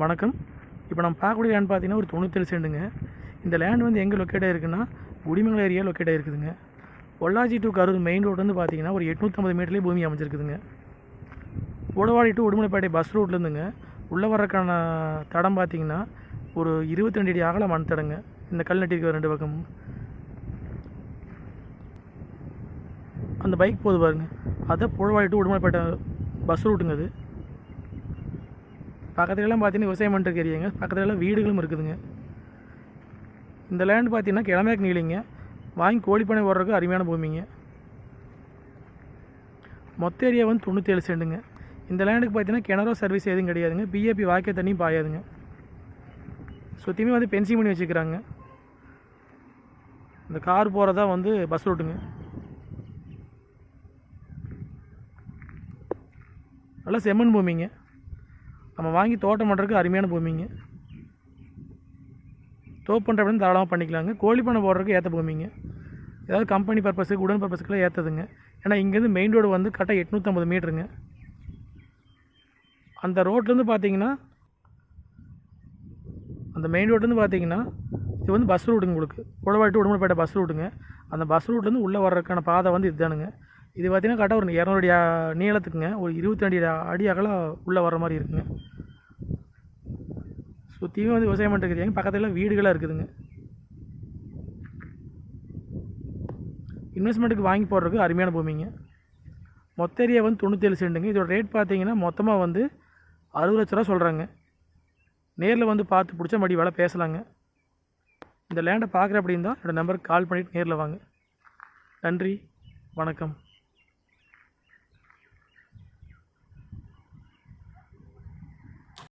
வணக்கம். இப்போ நம்ம பார்க்கக்கூடிய லேண்ட் பார்த்தீங்கன்னா ஒரு தொண்ணூத்தேழு செண்டுங்க இந்த லேண்ட் வந்து எங்கே லொக்கேட் ஆகிருக்குன்னா உடிமங்கல் area locate ஆகிருக்குதுங்க Pollachi to Karur main road வந்து பார்த்தீங்கன்னா ஒரு எட்நூற்றம்பது மீட்டர்லேயே பூமி அமைஞ்சிருக்குதுங்க. உடவாடி டு உடுமலைப்பேட்டை பஸ் ரூட்லேருந்துங்க உள்ளே வர்றதுக்கான தடம் பார்த்தீங்கன்னா ஒரு இருபத்தி ரெண்டு அடி அகல மண் தடங்க. இந்த கல் நட்டிருக்கிற ரெண்டு பக்கம். அந்த பைக் போது பாருங்க. அதை புழவாடி டு உடுமலைப்பேட்டை பஸ் ரூட்டுங்க அது. பக்கத்துலலாம் பார்த்தீங்கன்னா விவசாயம் பண்ணிட்டு ஏரியாங்க பக்கத்துல வீடுகளும் இருக்குதுங்க. இந்த லேண்ட் பார்த்தீங்கன்னா கிழமைக்கு நீளிங்க. வாங்கி கோழிப்பனை போடுறதுக்கு அருமையான பூமிங்க. மொத்த ஏரியா வந்து தொண்ணூற்றேழு செண்டுங்க இந்த லேண்டுக்கு பார்த்தீங்கன்னா கிணறோ சர்வீஸ் எதுவும் கிடையாதுங்க. பிஏபி வாக்கிய தண்ணியும் பாயாதுங்க. சுற்றியுமே வந்து பென்சிங் பண்ணி வச்சுக்கிறாங்க. இந்த கார் போகிறதா வந்து பஸ் ரூட்டுங்க நல்லா செம்மண் பூமிங்க. நம்ம வாங்கி தோட்டம் பண்ணுறதுக்கு அருமையான பூமிங்க. தோப்பு பண்ணுற அப்படின்னு தாராளமாக பண்ணிக்கலாங்க. கோழி பண்ணை போடுறதுக்கு ஏற்ற பூமிங்க. ஏதாவது கம்பெனி பர்பஸுக்கு உடன் பர்பஸ்க்குலாம் ஏற்றதுங்க ஏன்னா இங்கேருந்து மெயின் ரோடு வந்து கரெக்டாக எட்நூற்றம்பது மீட்டருங்க. அந்த ரோட்லேருந்து பார்த்தீங்கன்னா அந்த மெயின் ரோட்லேருந்து பார்த்தீங்கன்னா இது வந்து பஸ் ரூட்டுங்க உங்களுக்கு. உடவாட்டு உடம்புப்பேட்டை பஸ் ரூட்டுங்க அந்த பஸ் ரூட்லேருந்து உள்ளே வர்றதுக்கான பாதை வந்து இதுதானுங்க. இது பார்த்தீங்கன்னா கரெக்டாக ஒரு இரநூறு அடி நீளத்துக்குங்க. ஒரு இருபத்தி ரெண்டு அடி அகலம் உள்ளே வர மாதிரி இருக்குங்க. சுற்றியும் வந்து விவசாயம் பண்ணிட்டு பக்கத்தில் வீடுகளாக இருக்குதுங்க. இன்வெஸ்ட்மெண்ட்டுக்கு வாங்கி போடுறதுக்கு அருமையான பூமிங்க. மொத்த ஏரியா வந்து தொண்ணூற்றேழு செண்டுங்க இதோட ரேட் பார்த்தீங்கன்னா மொத்தமாக வந்து அறுபது லட்ச ரூபா சொல்கிறாங்க நேரில் வந்து பார்த்து பிடிச்ச மடி வேலை பேசலாங்க. இந்த லேண்டை பார்க்குற அப்படின்னு தான் என்னோடய நம்பருக்கு கால் பண்ணிவிட்டு நேரில் வாங்க. நன்றி வணக்கம்.